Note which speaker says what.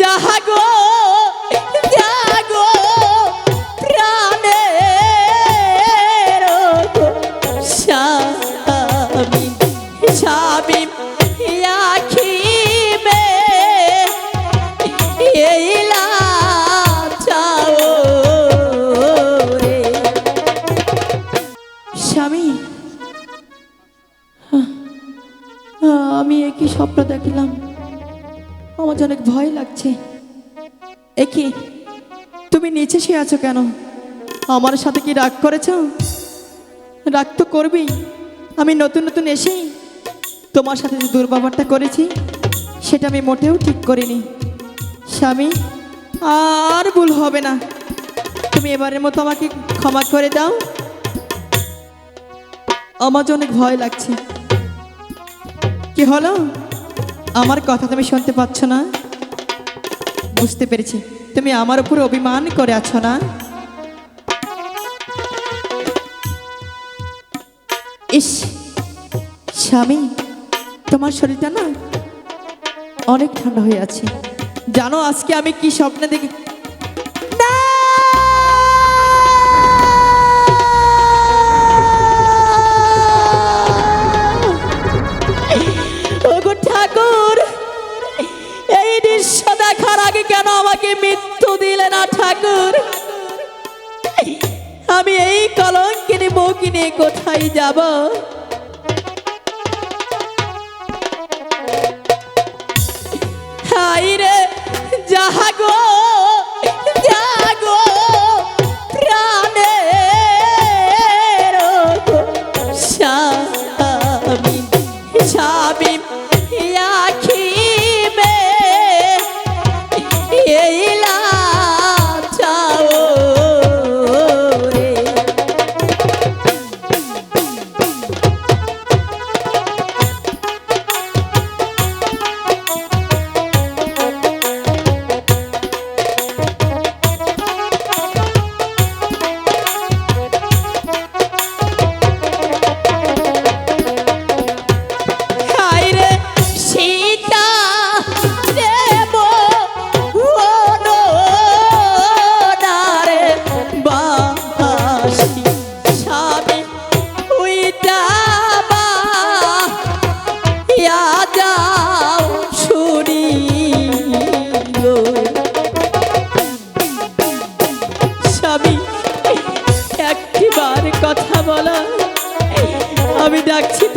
Speaker 1: জাগো জাগো প্রাণের স্বামী স্বামী আখিবে। এইলা রে। স্বামী আমি একই স্বপ্ন দেখলাম। আমার যে অনেক ভয় লাগছে। একই তুমি নিচে শুয়ে আছো কেন? আমার সাথে কি রাগ করেছ? রাগ তো করবেই। আমি নতুন নতুন এসেই তোমার সাথে যে দুর্ব্যবহারটা করেছি, সেটা আমি মোটেও ঠিক করিনি। স্বামী, আর ভুল হবে না। তুমি এবারের মতো আমাকে ক্ষমা করে দাও। আমার যে অনেক ভয় লাগছে। কি হলো? আমার কথা তুমি শুনতে পাচ্ছ না? বুঝতে পেরেছি। তুমি আমার উপর অভিমান করে আছো না? ইস, স্বামী, তোমার শরীরটা না অনেক ঠান্ডা হয়ে আছে। জানো আজকে আমি কি স্বপ্নে দেখি মৃত্যু দিলে না ঠাকুর। আমি এই কলঙ্কিনী বউকে নিয়ে কোথায় যাব? হাই রে